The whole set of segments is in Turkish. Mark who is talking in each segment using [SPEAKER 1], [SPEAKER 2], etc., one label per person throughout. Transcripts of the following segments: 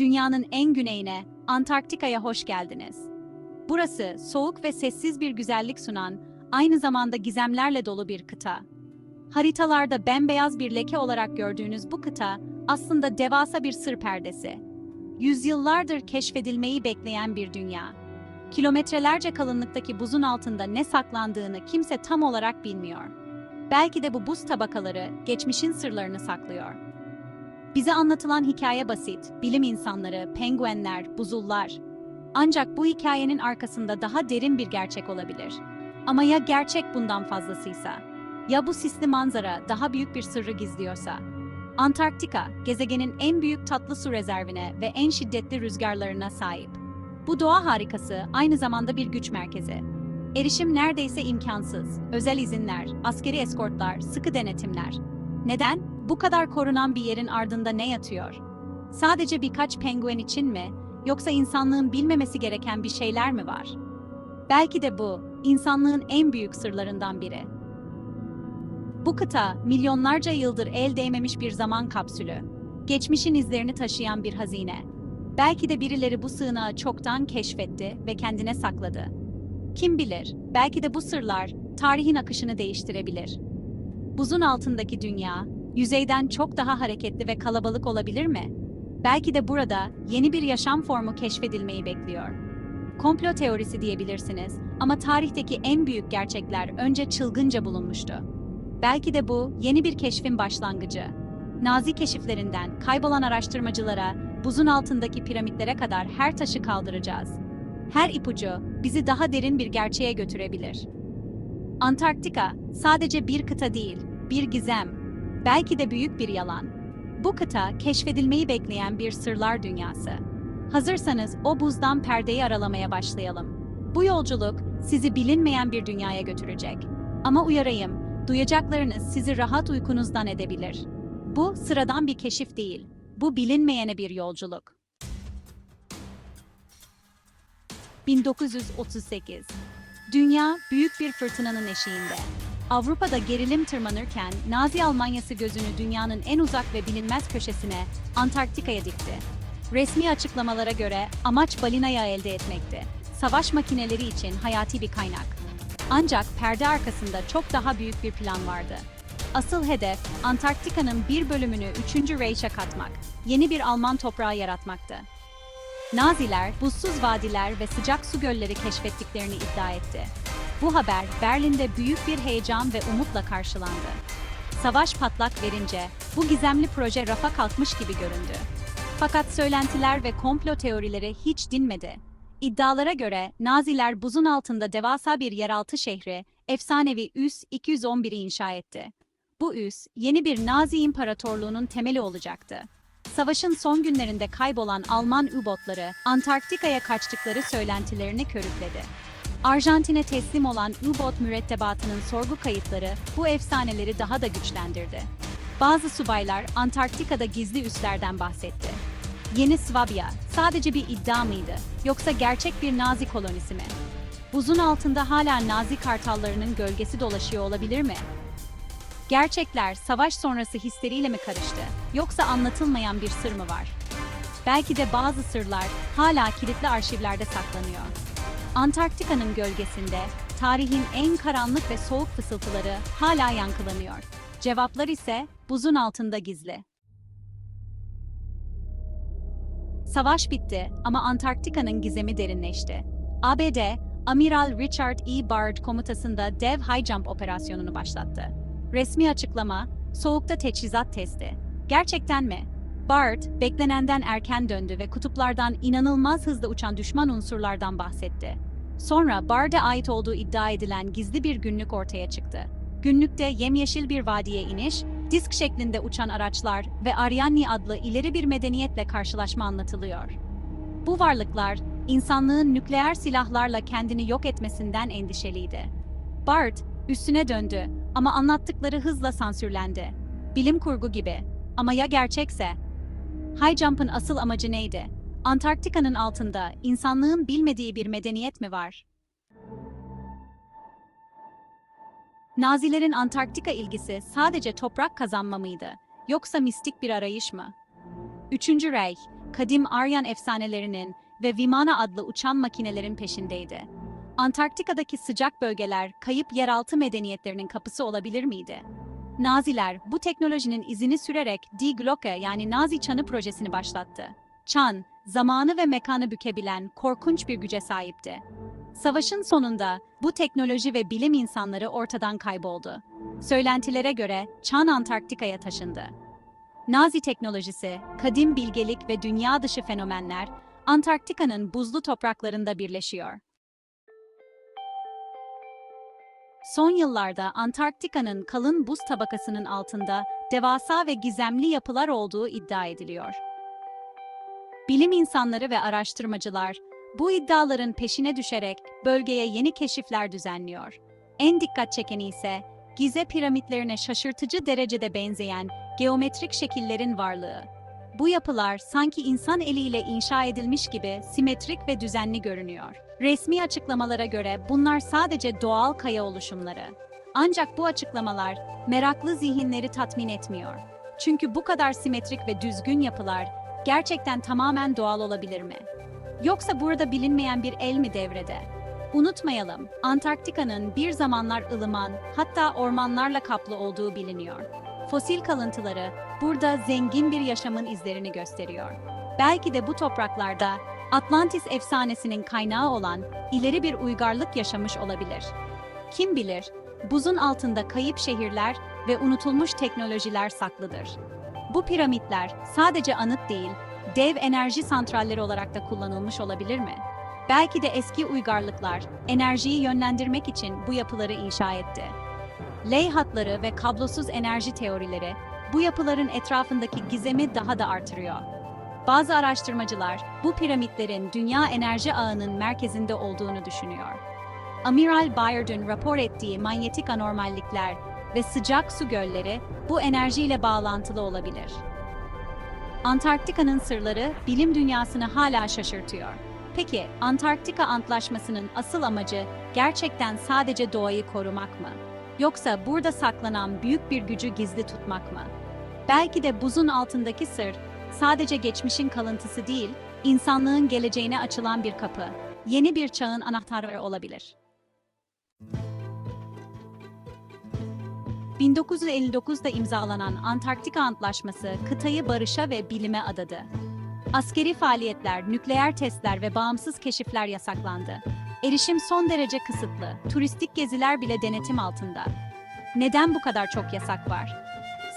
[SPEAKER 1] dünyanın en güneyine, Antarktika'ya hoş geldiniz. Burası soğuk ve sessiz bir güzellik sunan, aynı zamanda gizemlerle dolu bir kıta. Haritalarda bembeyaz bir leke olarak gördüğünüz bu kıta aslında devasa bir sır perdesi. Yüzyıllardır keşfedilmeyi bekleyen bir dünya. Kilometrelerce kalınlıktaki buzun altında ne saklandığını kimse tam olarak bilmiyor. Belki de bu buz tabakaları geçmişin sırlarını saklıyor. Bize anlatılan hikaye basit, bilim insanları, penguenler, buzullar. Ancak bu hikayenin arkasında daha derin bir gerçek olabilir. Ama ya gerçek bundan fazlasıysa? Ya bu sisli manzara daha büyük bir sırrı gizliyorsa? Antarktika, gezegenin en büyük tatlı su rezervine ve en şiddetli rüzgarlarına sahip. Bu doğa harikası aynı zamanda bir güç merkezi. Erişim neredeyse imkansız. Özel izinler, askeri eskortlar, sıkı denetimler. Neden? Bu kadar korunan bir yerin ardında ne yatıyor? Sadece birkaç penguen için mi, yoksa insanlığın bilmemesi gereken bir şeyler mi var? Belki de bu, insanlığın en büyük sırlarından biri. Bu kıta, milyonlarca yıldır el değmemiş bir zaman kapsülü. Geçmişin izlerini taşıyan bir hazine. Belki de birileri bu sığınağı çoktan keşfetti ve kendine sakladı. Kim bilir, belki de bu sırlar tarihin akışını değiştirebilir. Buzun altındaki dünya, yüzeyden çok daha hareketli ve kalabalık olabilir mi? Belki de burada yeni bir yaşam formu keşfedilmeyi bekliyor. Komplo teorisi diyebilirsiniz ama tarihteki en büyük gerçekler önce çılgınca bulunmuştu. Belki de bu yeni bir keşfin başlangıcı. Nazi keşiflerinden kaybolan araştırmacılara, buzun altındaki piramitlere kadar her taşı kaldıracağız. Her ipucu bizi daha derin bir gerçeğe götürebilir. Antarktika sadece bir kıta değil, bir gizem. Belki de büyük bir yalan. Bu kıta keşfedilmeyi bekleyen bir sırlar dünyası. Hazırsanız o buzdan perdeyi aralamaya başlayalım. Bu yolculuk sizi bilinmeyen bir dünyaya götürecek. Ama uyarayım, duyacaklarınız sizi rahat uykunuzdan edebilir. Bu sıradan bir keşif değil, bu bilinmeyene bir yolculuk. 1938 Dünya büyük bir fırtınanın eşiğinde. Avrupa'da gerilim tırmanırken Nazi Almanyası gözünü dünyanın en uzak ve bilinmez köşesine, Antarktika'ya dikti. Resmi açıklamalara göre amaç balinayı elde etmekti. Savaş makineleri için hayati bir kaynak. Ancak perde arkasında çok daha büyük bir plan vardı. Asıl hedef Antarktika'nın bir bölümünü 3. Reich'e katmak, yeni bir Alman toprağı yaratmaktı. Naziler buzsuz vadiler ve sıcak su gölleri keşfettiklerini iddia etti. Bu haber Berlin'de büyük bir heyecan ve umutla karşılandı. Savaş patlak verince bu gizemli proje rafa kalkmış gibi göründü. Fakat söylentiler ve komplo teorileri hiç dinmedi. İddialara göre Naziler buzun altında devasa bir yeraltı şehri, efsanevi Üs 211'i inşa etti. Bu üs, yeni bir Nazi imparatorluğunun temeli olacaktı. Savaşın son günlerinde kaybolan Alman U-botları Antarktika'ya kaçtıkları söylentilerini körükledi. Arjantin'e teslim olan U-bot mürettebatının sorgu kayıtları bu efsaneleri daha da güçlendirdi. Bazı subaylar Antarktika'da gizli üslerden bahsetti. Yeni Swabia sadece bir iddia mıydı yoksa gerçek bir Nazi kolonisi mi? Buzun altında hala Nazi kartallarının gölgesi dolaşıyor olabilir mi? Gerçekler savaş sonrası histeriyle mi karıştı? Yoksa anlatılmayan bir sır mı var? Belki de bazı sırlar hala kilitli arşivlerde saklanıyor. Antarktika'nın gölgesinde tarihin en karanlık ve soğuk fısıltıları hala yankılanıyor. Cevaplar ise buzun altında gizli. Savaş bitti ama Antarktika'nın gizemi derinleşti. ABD, Amiral Richard E. Bard komutasında dev high jump operasyonunu başlattı. Resmi açıklama, soğukta teçhizat testi. Gerçekten mi? Bard, beklenenden erken döndü ve kutuplardan inanılmaz hızlı uçan düşman unsurlardan bahsetti. Sonra Bard'a ait olduğu iddia edilen gizli bir günlük ortaya çıktı. Günlükte yemyeşil bir vadiye iniş, disk şeklinde uçan araçlar ve Ariadne adlı ileri bir medeniyetle karşılaşma anlatılıyor. Bu varlıklar, insanlığın nükleer silahlarla kendini yok etmesinden endişeliydi. Bard, üstüne döndü ama anlattıkları hızla sansürlendi. Bilim kurgu gibi. Ama ya gerçekse? High Jump'ın asıl amacı neydi? Antarktika'nın altında insanlığın bilmediği bir medeniyet mi var? Nazilerin Antarktika ilgisi sadece toprak kazanma mıydı? Yoksa mistik bir arayış mı? Üçüncü Reich, kadim Aryan efsanelerinin ve Vimana adlı uçan makinelerin peşindeydi. Antarktika'daki sıcak bölgeler kayıp yeraltı medeniyetlerinin kapısı olabilir miydi? Naziler bu teknolojinin izini sürerek Die Glocke yani Nazi Çanı projesini başlattı. Çan, zamanı ve mekanı bükebilen korkunç bir güce sahipti. Savaşın sonunda bu teknoloji ve bilim insanları ortadan kayboldu. Söylentilere göre Çan Antarktika'ya taşındı. Nazi teknolojisi, kadim bilgelik ve dünya dışı fenomenler Antarktika'nın buzlu topraklarında birleşiyor. Son yıllarda Antarktika'nın kalın buz tabakasının altında devasa ve gizemli yapılar olduğu iddia ediliyor. Bilim insanları ve araştırmacılar bu iddiaların peşine düşerek bölgeye yeni keşifler düzenliyor. En dikkat çekeni ise Gize piramitlerine şaşırtıcı derecede benzeyen geometrik şekillerin varlığı. Bu yapılar sanki insan eliyle inşa edilmiş gibi simetrik ve düzenli görünüyor. Resmi açıklamalara göre bunlar sadece doğal kaya oluşumları. Ancak bu açıklamalar meraklı zihinleri tatmin etmiyor. Çünkü bu kadar simetrik ve düzgün yapılar gerçekten tamamen doğal olabilir mi? Yoksa burada bilinmeyen bir el mi devrede? Unutmayalım, Antarktika'nın bir zamanlar ılıman, hatta ormanlarla kaplı olduğu biliniyor. Fosil kalıntıları burada zengin bir yaşamın izlerini gösteriyor. Belki de bu topraklarda Atlantis efsanesinin kaynağı olan ileri bir uygarlık yaşamış olabilir. Kim bilir, buzun altında kayıp şehirler ve unutulmuş teknolojiler saklıdır. Bu piramitler sadece anıt değil, dev enerji santralleri olarak da kullanılmış olabilir mi? Belki de eski uygarlıklar enerjiyi yönlendirmek için bu yapıları inşa etti. Ley hatları ve kablosuz enerji teorileri bu yapıların etrafındaki gizemi daha da artırıyor. Bazı araştırmacılar bu piramitlerin dünya enerji ağının merkezinde olduğunu düşünüyor. Amiral Byrd'ün rapor ettiği manyetik anormallikler ve sıcak su gölleri bu enerjiyle bağlantılı olabilir. Antarktika'nın sırları bilim dünyasını hala şaşırtıyor. Peki Antarktika Antlaşması'nın asıl amacı gerçekten sadece doğayı korumak mı? Yoksa burada saklanan büyük bir gücü gizli tutmak mı? Belki de buzun altındaki sır sadece geçmişin kalıntısı değil, insanlığın geleceğine açılan bir kapı, yeni bir çağın anahtarı olabilir. 1959'da imzalanan Antarktika Antlaşması kıtayı barışa ve bilime adadı. Askeri faaliyetler, nükleer testler ve bağımsız keşifler yasaklandı. Erişim son derece kısıtlı, turistik geziler bile denetim altında. Neden bu kadar çok yasak var?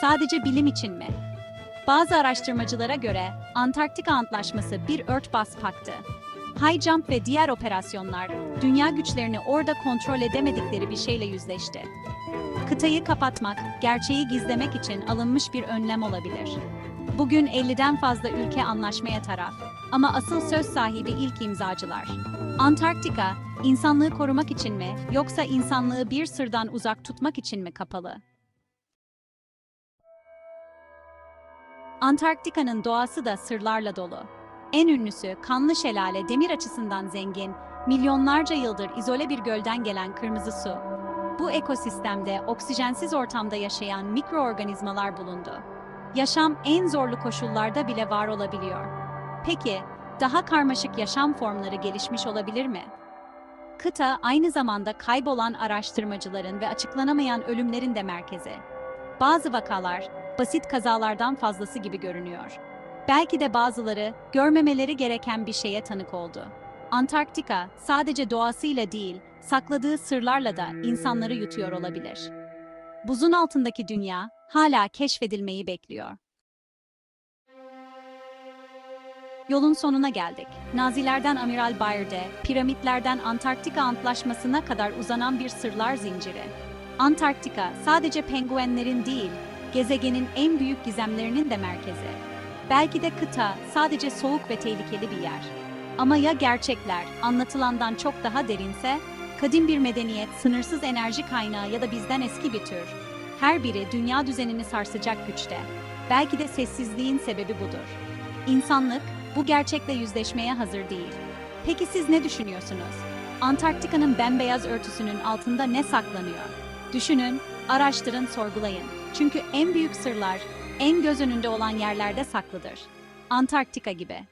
[SPEAKER 1] Sadece bilim için mi? Bazı araştırmacılara göre Antarktika Antlaşması bir örtbas paktı. High Jump ve diğer operasyonlar, dünya güçlerini orada kontrol edemedikleri bir şeyle yüzleşti. Kıtayı kapatmak, gerçeği gizlemek için alınmış bir önlem olabilir. Bugün 50'den fazla ülke anlaşmaya taraf. Ama asıl söz sahibi ilk imzacılar. Antarktika, insanlığı korumak için mi, yoksa insanlığı bir sırdan uzak tutmak için mi kapalı? Antarktika'nın doğası da sırlarla dolu. En ünlüsü Kanlı Şelale demir açısından zengin, milyonlarca yıldır izole bir gölden gelen kırmızı su. Bu ekosistemde oksijensiz ortamda yaşayan mikroorganizmalar bulundu. Yaşam en zorlu koşullarda bile var olabiliyor. Peki, daha karmaşık yaşam formları gelişmiş olabilir mi? Kıta aynı zamanda kaybolan araştırmacıların ve açıklanamayan ölümlerin de merkezi. Bazı vakalar basit kazalardan fazlası gibi görünüyor. Belki de bazıları görmemeleri gereken bir şeye tanık oldu. Antarktika sadece doğasıyla değil, sakladığı sırlarla da insanları yutuyor olabilir. Buzun altındaki dünya hala keşfedilmeyi bekliyor. Yolun sonuna geldik. Nazilerden Amiral Byrd'e, piramitlerden Antarktika Antlaşması'na kadar uzanan bir sırlar zinciri. Antarktika sadece penguenlerin değil, gezegenin en büyük gizemlerinin de merkezi. Belki de kıta sadece soğuk ve tehlikeli bir yer. Ama ya gerçekler anlatılandan çok daha derinse? Kadim bir medeniyet, sınırsız enerji kaynağı ya da bizden eski bir tür. Her biri dünya düzenini sarsacak güçte. Belki de sessizliğin sebebi budur. İnsanlık bu gerçekle yüzleşmeye hazır değil. Peki siz ne düşünüyorsunuz? Antarktika'nın bembeyaz örtüsünün altında ne saklanıyor? Düşünün, araştırın, sorgulayın. Çünkü en büyük sırlar en göz önünde olan yerlerde saklıdır. Antarktika gibi.